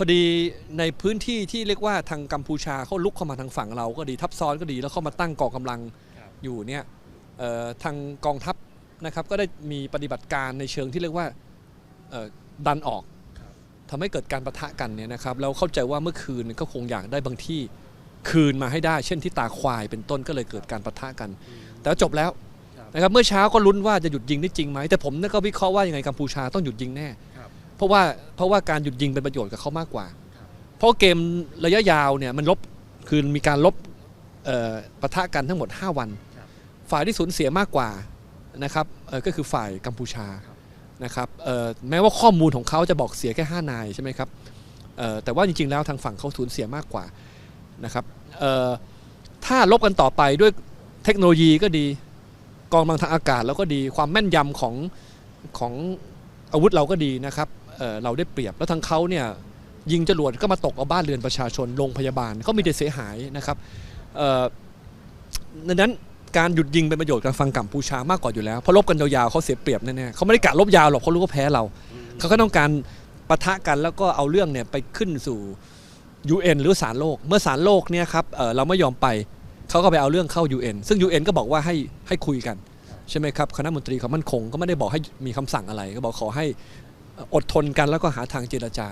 พอดีในพื้นที่ที่เรียกว่าทางกัมพูชาเขาลุกเข้ามาทางฝั่งเราก็ดีทับซ้อนก็ดีแล้วเข้ามาตั้งกองกำลังครับอยู่เนี่ยเอ่อทางกองทัพนะครับก็ได้มีปฏิบัติการในเชิงที่เรียกว่าเอ่อดันออกครับทำให้เกิดการประทะกันเนี่ยนะครับแล้วเข้าใจว่าเมื่อคืนก็คงอยากได้บางที่คืนมาให้ได้ เช่นที่ตาควายเป็นต้นก็เลยเกิดการประทะกันอืมแต่ว่าจบแล้วครับนะครับเมื่อเช้าก็ลุ้นว่าจะหยุดยิงได้จริงไหมแต่ผมเนี่ยก็วิเคราะห์ว่ายังไงกัมพูชาต้องหยุดยิงแน่ครับ เพราะว่าเพราะว่าการหยุดยิงเป็นประโยชน์กับเขามากกว่า เพราะเกมระยะยาวเนี่ยมันลบคือมีการลบปะทะกันทั้งหมด 5 วัน ฝ่ายที่สูญเสียมากกว่านะครับก็คือฝ่ายกัมพูชานะครับแม้ว่าข้อมูลของเขาจะบอกเสียแค่ 5 นายใช่ไหมครับแต่ว่าจริงๆแล้วทางฝั่งเขาสูญเสียมากกว่านะครับถ้าลบกันต่อไปด้วยเทคโนโลยีก็ดีกองกำลังทางอากาศแล้วก็ดีความแม่นยำของของอาวุธเราก็ดีนะครับ เราได้เปรียบ แล้วทางเขาเนี่ยยิงจรวดก็มาตกเอาบ้านเรือนประชาชนโรงพยาบาลเขามีแต่เสียหายนะครับดังนั้นการหยุดยิงเป็นประโยชน์กับฝั่งกัมพูชามากกว่าอยู่แล้วเพราะลบกันยาวๆเขาเสียเปรียบแน่ๆเขาไม่ได้กะลบยาวหรอกเขารู้ว่าแพ้เรา เขาก็ต้องการปะทะกันแล้วก็เอาเรื่องเนี่ยไปขึ้นสู่ UN หรือศาลโลก เมื่อศาลโลกเนี่ยครับเเราไม่ยอมไปเขาก็ไปเอาเรื่องเข้า UN ซึ่ง UN ก็บอกว่าให้ให้คุยกันใช่ไหมครับคณะมนตรีความมั่นคงก็ไม่ได้บอกให้มีคำสั่งอะไร ก็บอกขอให้ อดทนกันแล้วก็หาทางเจรจา